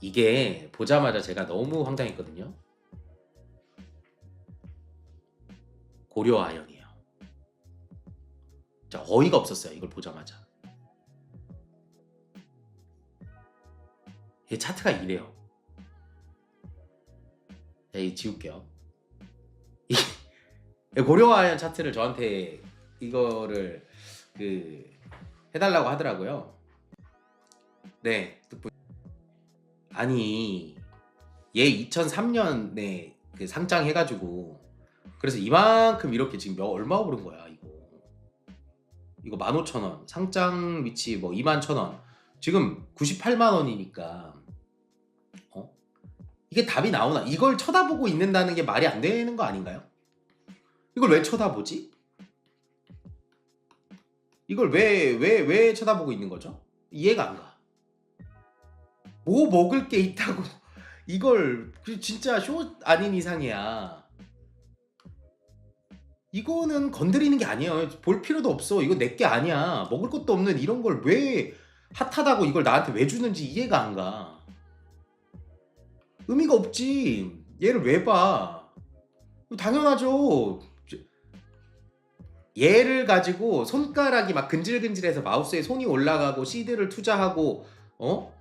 이게 보자마자 제가 너무 황당했거든요. 고려 아연이에요. 자, 어이가 없었어요. 이걸 보자마자. 이 차트가 이래요. 자, 이 지울게요. 이 고려 아연 차트를 저한테 이거를 그 해달라고 하더라고요. 네, 듣고 아니 얘 2003년에 그 상장 해가지고 그래서 이만큼 이렇게 지금 몇 얼마 오른 거야 이거 이거 15,000원 상장 위치 뭐 21,000원 지금 98만 원이니까 어 이게 답이 나오나 이걸 쳐다보고 있는다는 게 말이 안 되는 거 아닌가요? 이걸 왜 쳐다보지? 이걸 왜 왜 왜 쳐다보고 있는 거죠? 이해가 안 가. 뭐 먹을 게 있다고 이걸 그 진짜 쇼 아닌 이상이야. 이거는 건드리는 게 아니에요. 볼 필요도 없어. 이거 내 게 아니야. 먹을 것도 없는 이런 걸 왜 핫하다고 이걸 나한테 왜 주는지 이해가 안 가. 의미가 없지. 얘를 왜 봐? 당연하죠. 얘를 가지고 손가락이 막 근질근질해서 마우스에 손이 올라가고 시드를 투자하고 어?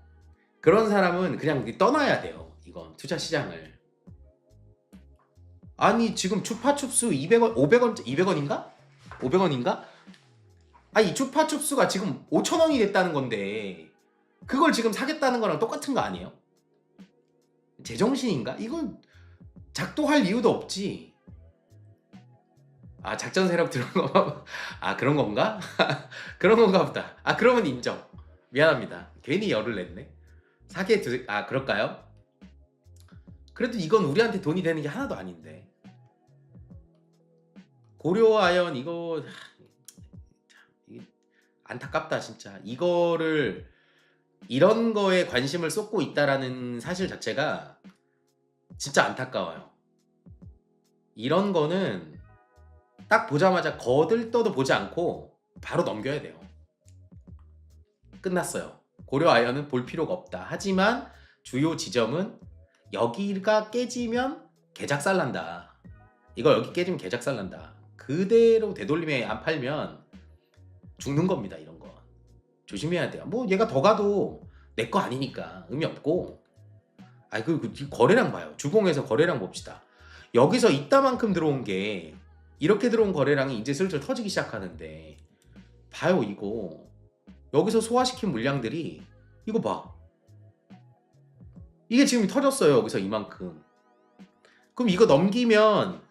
그런 사람은 그냥 떠나야 돼요. 이건 투자 시장을. 아니 지금 추파춥수 200원 500원 200원인가? 500원인가? 아니 추파춥수가 지금 5,000원이 됐다는 건데 그걸 지금 사겠다는 거랑 똑같은 거 아니에요? 제정신인가? 이건 작동할 이유도 없지. 아 작전 세력 들은 거. 아 그런 건가? 그런 건가 보다. 아 그러면 인정. 미안합니다. 괜히 열을 냈네. 사게 두. 아 그럴까요? 그래도 이건 우리한테 돈이 되는 게 하나도 아닌데. 고려 아연 이거 안타깝다 진짜. 이거를 이런 거에 관심을 쏟고 있다라는 사실 자체가 진짜 안타까워요. 이런 거는 딱 보자마자 거들떠도 보지 않고 바로 넘겨야 돼요. 끝났어요. 고려 아연은 볼 필요가 없다. 하지만 주요 지점은 여기가 깨지면 개작살 난다. 이거 여기 깨지면 개작살 난다. 그대로 되돌림에 안 팔면 죽는 겁니다. 이런 거. 조심해야 돼요. 뭐 얘가 더 가도 내 거 아니니까 의미 없고. 아이 그, 그 거래량 봐요. 주봉에서 거래량 봅시다. 여기서 이따만큼 들어온 게 이렇게 들어온 거래량이 이제 슬슬 터지기 시작하는데 봐요 이거 여기서 소화시킨 물량들이 이거 봐. 이게 지금 터졌어요 여기서 이만큼. 그럼 이거 넘기면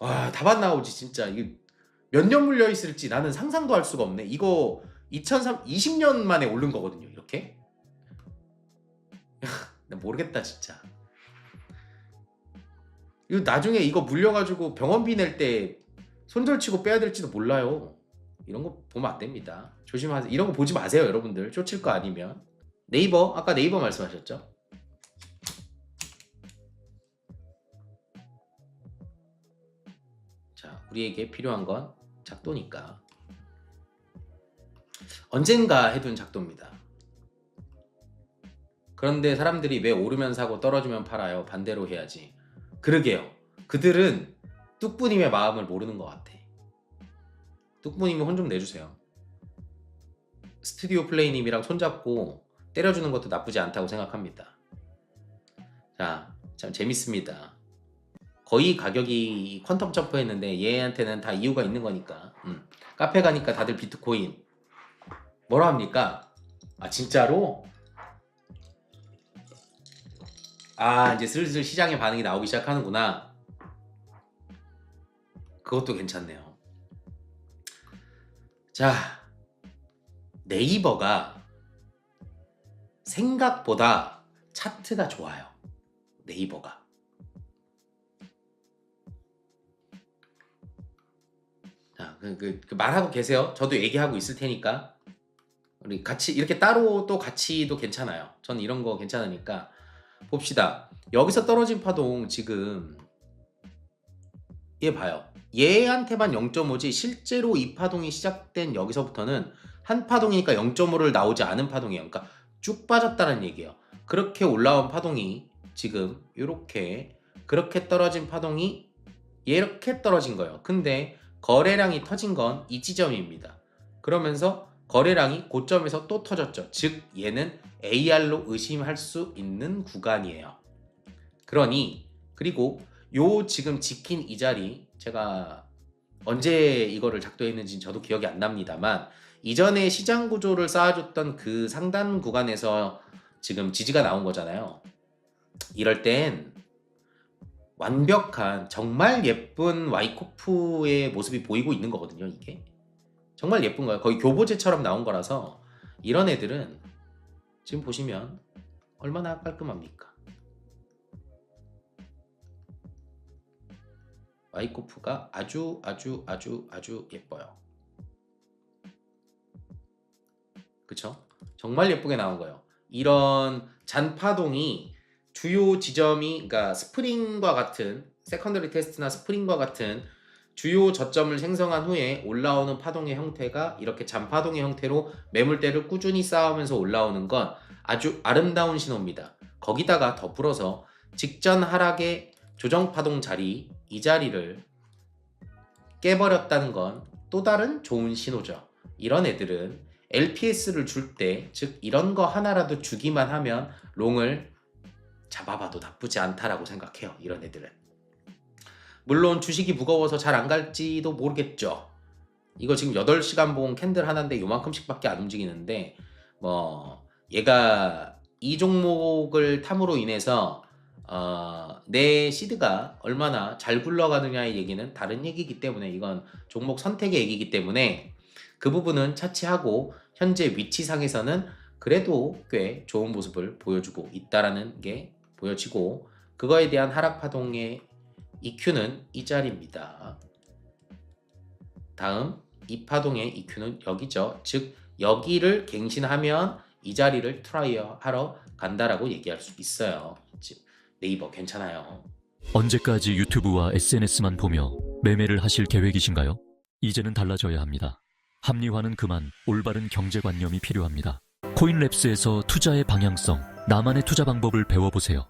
와답안 나오지 진짜. 이게 몇 년 물려 있을지 나는 상상도 할 수가 없네. 이거 2003 20년 만에 오른 거거든요 이렇게? 나 모르겠다 진짜. 이거 나중에 이거 물려가지고 병원비 낼 때 손절치고 빼야 될지도 몰라요. 이런 거 보면 안 됩니다. 조심하세요. 이런 거 보지 마세요, 여러분들. 쫓을 거 아니면. 네이버, 아까 네이버 말씀하셨죠? 자, 우리에게 필요한 건 작도니까. 언젠가 해둔 작도입니다. 그런데 사람들이 왜 오르면 사고 떨어지면 팔아요? 반대로 해야지. 그러게요. 그들은 뚝부님의 마음을 모르는 것 같아. 뚝부님이 혼 좀 내주세요. 스튜디오 플레이님이랑 손잡고 때려주는 것도 나쁘지 않다고 생각합니다. 자, 참 재밌습니다. 거의 가격이 퀀텀 점프했는데 얘한테는 다 이유가 있는 거니까. 음. 카페 가니까 다들 비트코인 뭐라 합니까? 아 진짜로? 아 이제 슬슬 시장의 반응이 나오기 시작하는구나. 그것도 괜찮네요. 자 네이버가 생각보다 차트가 좋아요. 네이버가. 자, 그, 그, 그 말하고 계세요. 저도 얘기하고 있을 테니까. 우리 같이 이렇게 따로 또 같이도 괜찮아요. 전 이런 거 괜찮으니까 봅시다. 여기서 떨어진 파동 지금 얘 봐요. 얘한테만 0.5지 실제로 이 파동이 시작된 여기서부터는 한 파동이니까 0.5를 나오지 않은 파동이에요. 그러니까 쭉 빠졌다는 얘기예요. 그렇게 올라온 파동이 지금 이렇게 그렇게 떨어진 파동이 이렇게 떨어진 거예요. 근데 거래량이 터진 건 이 지점입니다. 그러면서 거래량이 고점에서 또 터졌죠. 즉 얘는 AR로 의심할 수 있는 구간이에요. 그러니 그리고 요 지금 지킨 이 자리 제가 언제 이거를 작도했는지 저도 기억이 안 납니다만 이전에 시장 구조를 쌓아줬던 그 상단 구간에서 지금 지지가 나온 거잖아요. 이럴 땐 완벽한 정말 예쁜 와이코프의 모습이 보이고 있는 거거든요. 이게 정말 예쁜 거예요. 거의 교보제처럼 나온 거라서 이런 애들은 지금 보시면 얼마나 깔끔합니까? 와이코프가 아주 아주 아주 아주 예뻐요. 그쵸? 정말 예쁘게 나온 거예요. 이런 잔파동이 주요 지점이 그러니까 스프링과 같은 세컨더리 테스트나 스프링과 같은 주요 저점을 생성한 후에 올라오는 파동의 형태가 이렇게 잔파동의 형태로 매물대를 꾸준히 쌓으면서 올라오는 건 아주 아름다운 신호입니다. 거기다가 더불어서 직전 하락의 조정 파동 자리 이 자리를 깨버렸다는 건 또 다른 좋은 신호죠. 이런 애들은 LPS를 줄 때, 즉 이런 거 하나라도 주기만 하면 롱을 잡아봐도 나쁘지 않다라고 생각해요. 이런 애들은. 물론 주식이 무거워서 잘 안 갈지도 모르겠죠. 이거 지금 8시간 봉 캔들 하나인데 요만큼씩밖에 안 움직이는데 뭐 얘가 이 종목을 탐으로 인해서 어, 내 시드가 얼마나 잘 굴러가느냐의 얘기는 다른 얘기이기 때문에 이건 종목 선택의 얘기이기 때문에 그 부분은 차치하고 현재 위치상에서는 그래도 꽤 좋은 모습을 보여주고 있다라는 게 보여지고 그거에 대한 하락 파동의 EQ는 이 자리입니다. 다음 이 파동의 EQ는 여기죠. 즉 여기를 갱신하면 이 자리를 트라이어 하러 간다라고 얘기할 수 있어요. 즉, 네이버 괜찮아요. 언제까지 유튜브와 SNS만 보며 매매를 하실 계획이신가요? 이제는 달라져야 합니다. 합리화는 그만 올바른 경제관념이 필요합니다. 코인랩스에서 투자의 방향성, 나만의 투자 방법을 배워보세요.